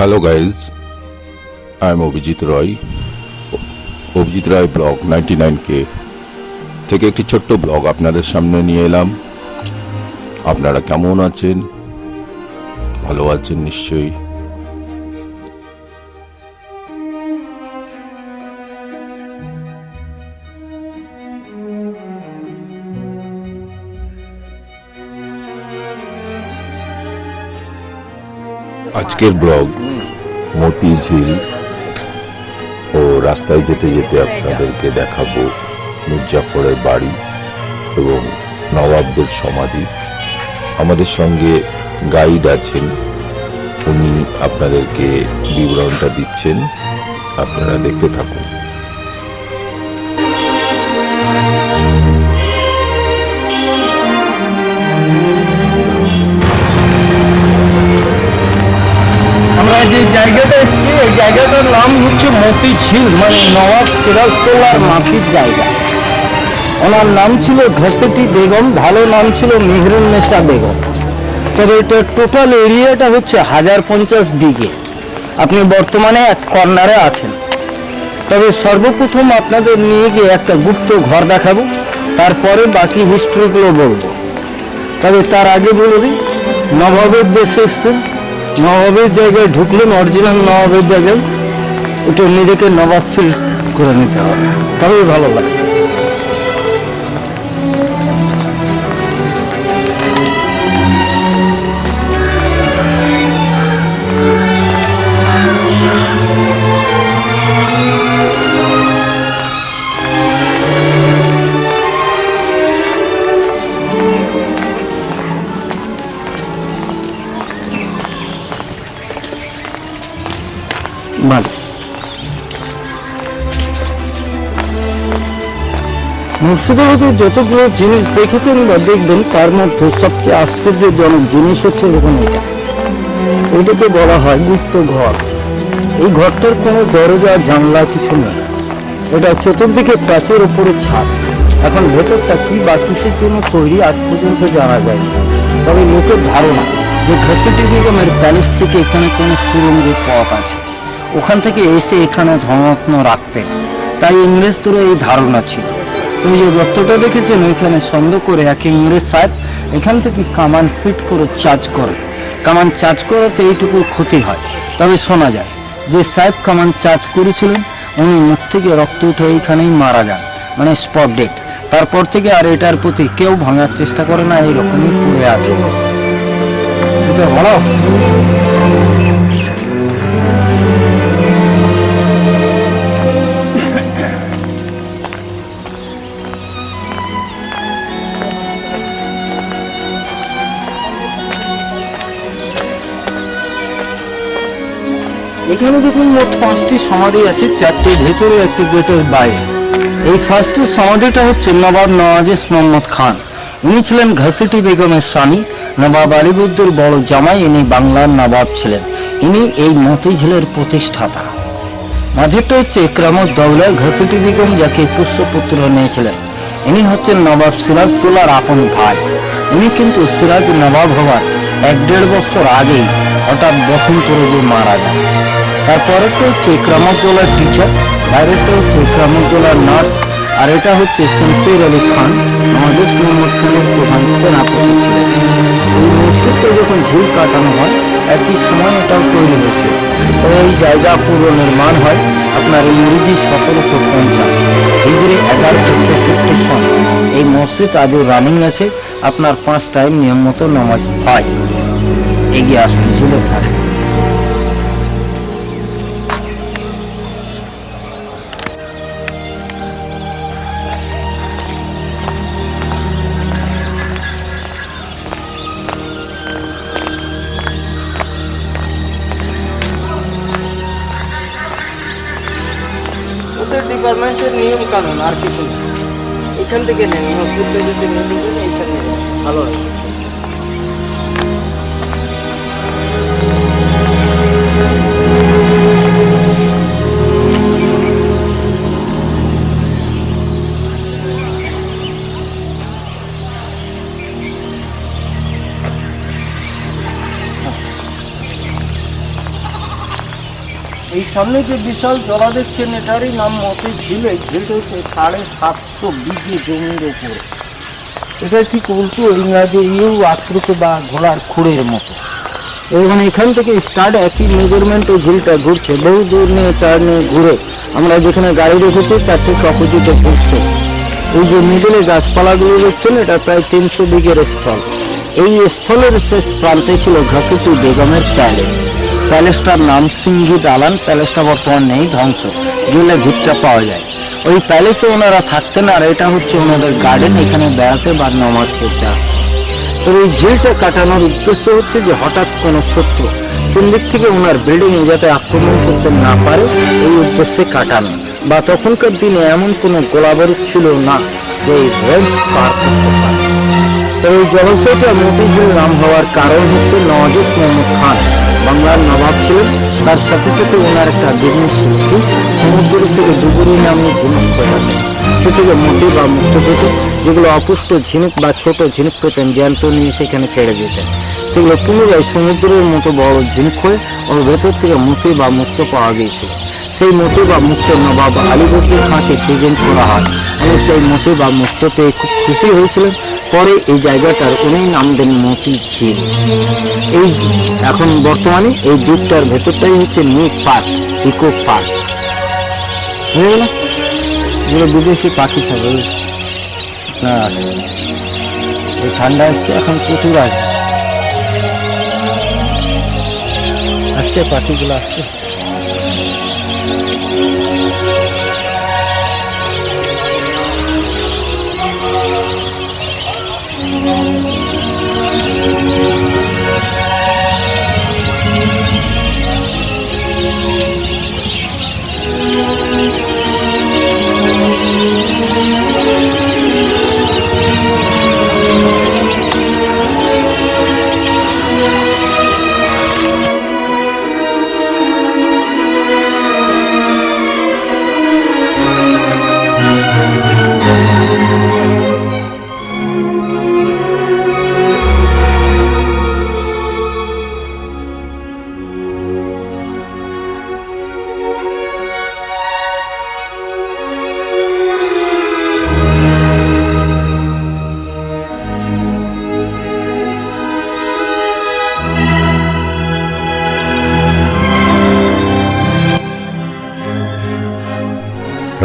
Hello guys I am Abhijit Roy Abhijit Ray blog ninety কে থেকে একটি ছোট্ট blog আপনাদের সামনে নিয়ে এলাম। আপনারা কেমন আছেন? ভালো আছেন নিশ্চয়ই। আজকের ব্লগ মতি ঝিল ও রাস্তায় যেতে যেতে আপনাদেরকে দেখাবো মির্জাফরের বাড়ি এবং নবাবদের সমাধি। আমাদের সঙ্গে গাইড আছেন উনি আপনাদেরকে বিবরণটা দিচ্ছেন। আপনারা দেখতে থাকুন। যে জায়গাটা এসেছি এই জায়গাটার নাম হচ্ছে মতি ঝিল মানে নবাব সিরাজদৌলার মাটির জায়গা। ওনার নাম ছিল ঘসেটি বেগম, ভালো নাম ছিল মেহরুন্নেসা বেগম। তবে এটা টোটাল এরিয়াটা হচ্ছে হাজার পঞ্চাশ বিঘে। আপনি বর্তমানে এক কর্নারে আছেন। তবে সর্বপ্রথম আপনাদের নিয়ে গিয়ে একটা গুপ্ত ঘর দেখাবো, তারপরে বাকি হিস্ট্রিগুলো বলব। তবে তার আগে বলে দিই, নবাবের দেশে এসছেন নবাবের জায়গায় ঢুকলেন অরিজিনাল নবাবের জায়গায় ওটা নিজেকে নবাব ফিল করে নিতে হবে। তবেই ভালো লাগে। মুর্শিদাবাদের যতগুলো জিনিস দেখেছেন বা দেখবেন, তার মধ্যে সবচেয়ে আশ্চর্যজনক জিনিস হচ্ছে দেখুন এটা। এটাকে বলা হয় গুপ্ত ঘর। এই ঘরটার কোনো দরজা, জানলা কিছু নেই। এটা চতুর্দিকে প্রাচের উপরে ছাদ। এখন ভেতরটা কি বা কিসের জন্য তৈরি, আজ পর্যন্ত জানা যায় তবে লোকের ধারণা যে ঘসিটি নিগমের প্যালেস থেকে এখানে কোনো সুরঙ্গের পথ আছে। ওখান থেকে এসে এখানে ধনরত্ন রাখতেন। তাই ইংরেজদেরও এই ধারণা ছিল। তুমি যে রক্তটা দেখেছেন, ওইখানে সন্দেহ করে এক ইংরেজ সাহেব এখান থেকে কামান ফিট করে চার্জ করে। কামান চার্জ করাতে এইটুকু ক্ষতি হয়। তবে শোনা যায়, যে সাহেব কামান চার্জ করেছিলেন, উনি মুখ থেকে রক্ত উঠে এইখানেই মারা যান মানে স্পট ডেট। তারপর থেকে আর এটার প্রতি কেউ ভাঙার চেষ্টা করে না, এইরকমই পড়ে আছে। এখানে দেখুন মোট পাঁচটি সমাধি আছে চারটি ভেতরে, একটি গেটের বাইরে। এই ফার্স্টের সমাধিটা হচ্ছে নবাব নওয়াজিস মোহাম্মদ খান। ইনি ছিলেন ঘসিটি বেগমের স্বামী, নবাব আলিবুদ্দুর বড় জামাই, ইনি বাংলার নবাব ছিলেন। ইনি এই মতিঝিলের প্রতিষ্ঠাতা। মাঝেরটা হচ্ছে ইকরামুদ্দৌলা ঘসিটি বেগম যাকে পুষ্যপুত্র নিয়েছিলেন। ইনি হচ্ছেন নবাব সিরাজদৌলার আপন ভাই। ইনি কিন্তু সিরাজ নবাব হওয়ার এক দেড় বছর আগেই হঠাৎ বসন্ত রোগে মারা যান। তারপরেরটা হচ্ছে ইকরামুদ্দৌলার টিচার বাইরেটা হচ্ছে ইকরামুদ্দৌলার নার্স আর এটা হচ্ছে শমশের আলী খান আমাদের মোহাম্মদ খানের প্রধান সেনাপতি ছিলেন। এই মসজিদটা যখন ঝুল কাটানো হয়, একই সময় এটাও তৈরি হয়েছে তো এই জায়গা পুরো নির্মাণ হয় আপনার ইংরেজি সতেরোশো পঞ্চাশ হিজড়ি এগারোশো তেষট্টি সন। এই মসজিদ আজও রানিং আছে, আপনার পাঁচ টাইম নিয়ম মতো নামাজ হয়। এগিয়ে আসুন, ঝিলে থাকে ওদের ডিপার্টমেন্টের নিয়ম কানুন আর কিছু না। এখান থেকে নেন হসপিটাল এখানে ভালো হয়। সামনে যে বিশাল জলা দেখছেন এটারই নাম মতে ঝিলে, ঝিলটা সাড়ে সাতশো বিঘে জমির উপরে। এটা ঠিক উল্টো ইংরাজি ইউ আকৃতি বা ঘোড়ার খুঁড়ের মতো। এবং এখান থেকে স্টার্ট একই মেজারমেন্টে ঝিলটা ঘুরছে। বহু দূর নিয়ে টার্ন ঘুরে আমরা যেখানে গাড়ি রেখেছি, তার থেকে অপোজিটে ঘুরছে। এই যে মিডিলে গাছপালাগুলো দেখছেন, এটা প্রায় তিনশো বিঘের স্থল। এই স্থলের শেষ প্রান্তে ছিল ঘাসুটি বেগমের প্যালেস প্যালেসটার নাম সিঙ্গি দালান প্যালেসটা বর্তমান নেই, ধ্বংস। গেলে ভিতটা পাওয়া যায়। ওই প্যালেসে ওনারা থাকতেন আর এটা হচ্ছে ওনাদের গার্ডেন এখানে বেড়াতে বা নামাজ পড়তে আসতেন। তো এই ঝিলটা কাটানোর উদ্দেশ্য হচ্ছে যে হঠাৎ কোনো শত্রু কোন দিক থেকে ওনার বিল্ডিং এ যাতে আক্রমণ করতে না পারে, এই উদ্দেশ্যে কাটানো। বা তখনকার দিনে এমন কোনো গোলাবারুদ ছিল না। যে এই জলাশয়টা মতিঝিল নাম হওয়ার কারণ হচ্ছে নওয়াজ মোহাম্মদ খান। বাংলার নবাব ছিলেন, তার সাথে সাথে ওনার একটা বিজনেস ছিল। সমুদ্র থেকে ডুবুরি নামে জিনিস পেতেন সে থেকে মোটি বা মুক্ত পেত যেগুলো অপুষ্ট ঝিনুক বা ছোট ঝিনুক পেতেন, জ্যান্ত নিয়ে সেখানে ছেড়ে দিতেন। সেগুলো পুনরায় সমুদ্রের মতো বড় ঝিনুক হয়ে ওর ভেতর থেকে মুটি বা মুক্ত পাওয়া গিয়েছিল। সেই মতি বা মুক্ত নবাব আলীবর্দী খাঁকে প্রেজেন্ট করা হয়। সেই মতি বা মুক্ত পেয়ে খুব খুশি হয়েছিলেন। পরে এই জায়গাটার উনি নাম দেন মতি ঝিল। এই এখন বর্তমানে এই দ্বীপটার ভেতরটাই হচ্ছে নিউ পার্ক ইকো পার্ক হয়ে গেল? বিদেশি পাখি ওই আপনার আসে এই ঠান্ডা আসছে এখন প্রচুর আসবে আসছে পাখিগুলো আসছে। thank you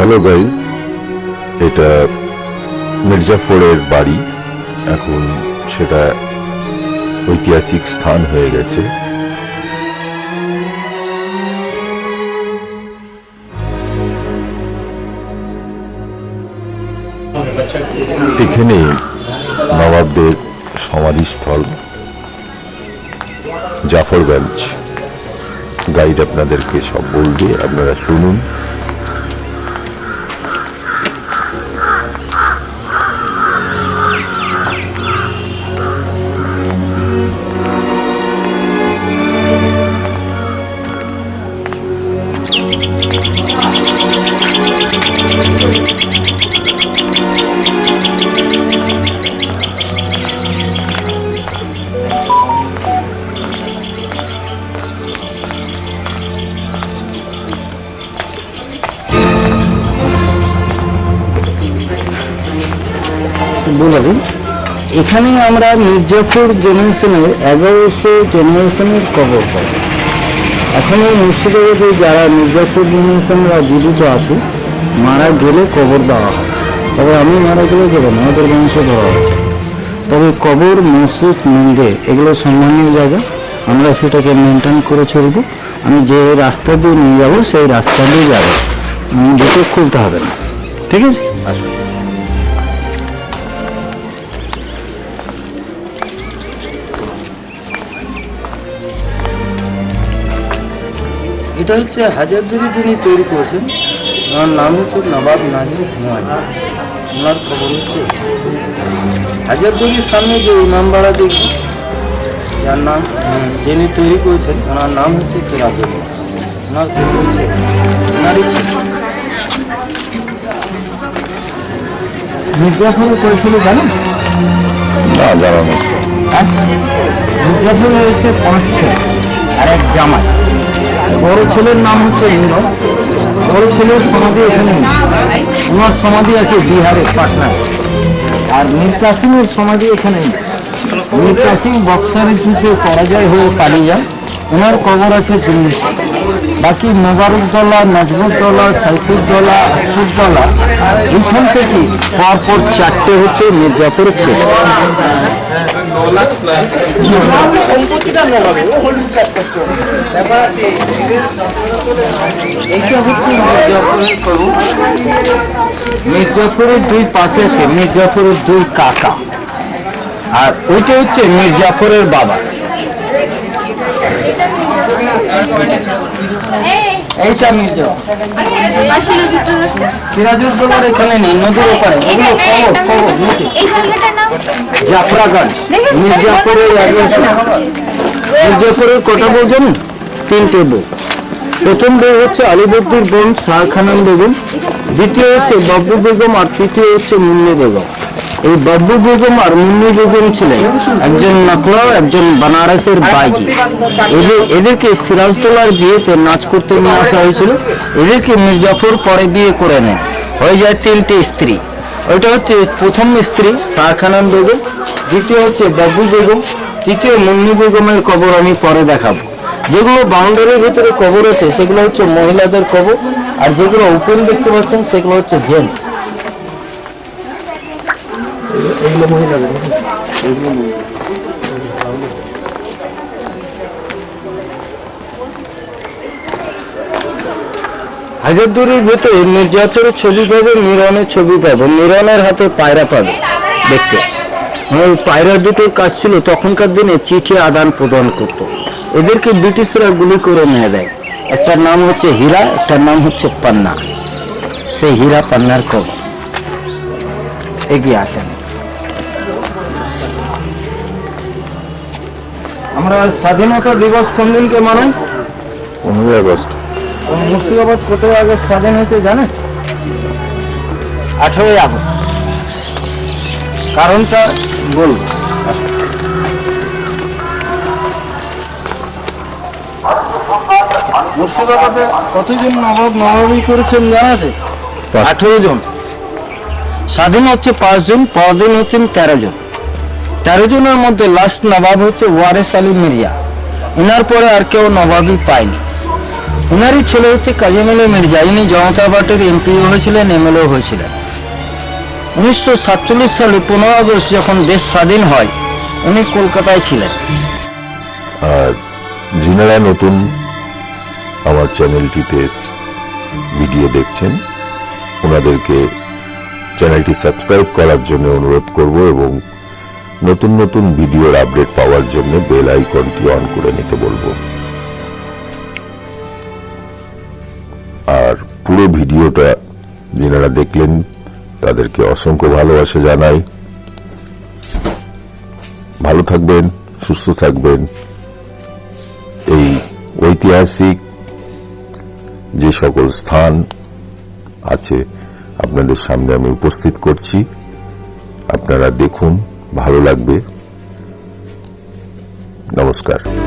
হ্যালো গাইজ এটা মির্জাফরের বাড়ি। এখন সেটা ঐতিহাসিক স্থান হয়ে গেছে। এখানে নবাবদের সমাধিস্থল জাফরগঞ্জ গাইড আপনাদেরকে সব বলবে, আপনারা শুনুন। বলে এখানে আমরা মির্জাপুর জেনারেশনের এগারোশো জেনারেশনের কবর পাই এখন এই মুর্শিদাবাদে যারা মির্জাপুর জেনারেশনরা জীবিত আছে মারা গেলে কবর দেওয়া হয়। তবে আমি মারা গেলে দেবো না, ওদের বংশ ধরা হয়। তবে কবর, মসজিদ, মন্দির, এগুলো সম্মানীয় জায়গা। আমরা সেটাকে মেনটেন করে চলবো। আমি যে রাস্তা দিয়ে নিয়ে যাব, সেই রাস্তা দিয়ে যাব। দুটো খুলতে হবে না। ঠিক আছে? এটা হচ্ছে হাজারদুরি যিনি তৈরি করেছেন ওনার নাম হচ্ছে নবাব নাজির হুমায়ুন ওনার খবর হচ্ছে হাজারদুরির সামনে যে ইমামবাড়া দেখি যার নাম যিনি তৈরি করেছেন, ওনার নাম হচ্ছে সিরাজুল্লাহ ওনার খবর হচ্ছে? ওনার ইচ্ছে মির্জাফর করেছিল জানেন? না, জানানো মির্জাফর হচ্ছে পাঁচ ছেলে আর এক জামাই। বড় ছেলের নাম হচ্ছে ইন্দ্র। বড় ছেলের সমাধি এখানে। ওনার সমাধি আছে বিহারে পাটনা আর মীর কাসিমের সমাধি এখানে। মীর কাসিম বক্সারের যুদ্ধে পরাজয় হয়ে পালিয়ে যান। ওনার কবর আছে দিল্লিতে বাকি মোবারকদোল্লা নজরুদ্দোল্লা সাইফুদ্দোল্লা আসফুদ্দোল্লা এইখান থেকে পরপর চারটে হচ্ছে মির্জাপুরের মির্জাপুরের দুই পাশে আছে মির্জাপুরের দুই কাকা। আর ওইটা হচ্ছে মির্জাফরের বাবা। এইটা সিরাজুদ্দৌলার এখানে নেই, নদীর ওপারে। মির্জাপুরের মির্জাপুরের কটা জানেন তিনটে বউ প্রথম বউ হচ্ছে আলিবর্দির বোন শাহখানান বেগম। দ্বিতীয় হচ্ছে বাব্বু বেগম আর তৃতীয় হচ্ছে মুন্নি বেগম। এই বাব্বু বেগম আর মুন্নি বেগম ছিলেন। একজন নকলা একজন বানারসের বাইজি। এদের এদেরকে সিরাজতলার বিয়েতে নাচ করতে নিয়ে আসা হয়েছিল। এদেরকে মির্জাফর পরে বিয়ে করে নেন। হয়ে যায় তিনটে স্ত্রী। ওইটা হচ্ছে প্রথম স্ত্রী শাহখানান বেগম দ্বিতীয় হচ্ছে বাবু বেগম তৃতীয় মুন্নি বেগমের কবর আমি পরে দেখাবো। যেগুলো বাউন্ডারির ভিতরে কবর আছে, সেগুলো হচ্ছে মহিলাদের কবর। আর যেগুলো ওপেন দেখতে পাচ্ছেন, সেগুলো হচ্ছে জেন্টস। এগুলো মহিলাদের মহিলাদের। ভেতরে মির্জাপুরের ছবি পাবে মিরনের ছবি পাবে। মিরনের হাতে পায়রা পাবে, দেখতে। ওই পায়রা দুটোর কাজ ছিল, তখনকার দিনে চিঠি আদান প্রদান করত। এদেরকে ব্রিটিশরা গুলি করে নিয়ে দেয়। একটার নাম হচ্ছে হীরা, একটার নাম হচ্ছে পান্না। সেই হীরা পান্নার কবর। এগিয়ে আসেন। আমরা স্বাধীনতা দিবস কোন দিনকে মানাই পনেরোই আগস্ট। মুর্শিদাবাদ কত আগস্ট স্বাধীন হয়েছে জানেন? আঠারোই আগস্ট। কারণটা বলব মুর্শিদাবাদে কতজন নবাব নবাবী করেছেন জানা আছে? আঠেরো জন। স্বাধীন হচ্ছে পাঁচজন পরদিন হচ্ছেন তেরো জন। তেরো জনের মধ্যে লাস্ট নবাব হচ্ছে ওয়ারেস আলী মির্জা। এনার পরে আর কেউ নবাবই পায়নি। উনারই ছেলে হচ্ছে কাজিমুল মির্জা। ইনি জনতা পার্টির এমপি হয়েছিলেন এমএলএ হয়েছিলেন। উনিশশো সাতচল্লিশ সালে পনেরো আগস্ট যখন দেশ স্বাধীন হয়, উনি কলকাতায় ছিলেন। আর যিনারা নতুন আমার চ্যানেলটিতে ভিডিও দেখছেন, ওনাদেরকে চ্যানেলটি সাবস্ক্রাইব করার জন্য অনুরোধ করব এবং নতুন নতুন ভিডিওর আপডেট পাওয়ার জন্য বেল আইকনটি অন করে নিতে বলব। আর পুরো ভিডিওটা যিনারা দেখলেন, তাদেরকে অসংখ্য ভালোবাসা জানাই। ভালো থাকবেন, সুস্থ থাকবেন। এই ঐতিহাসিক যে সকল স্থান আছে আপনাদের সামনে আমি উপস্থিত করছি, আপনারা দেখুন। ভালো লাগবে নমস্কার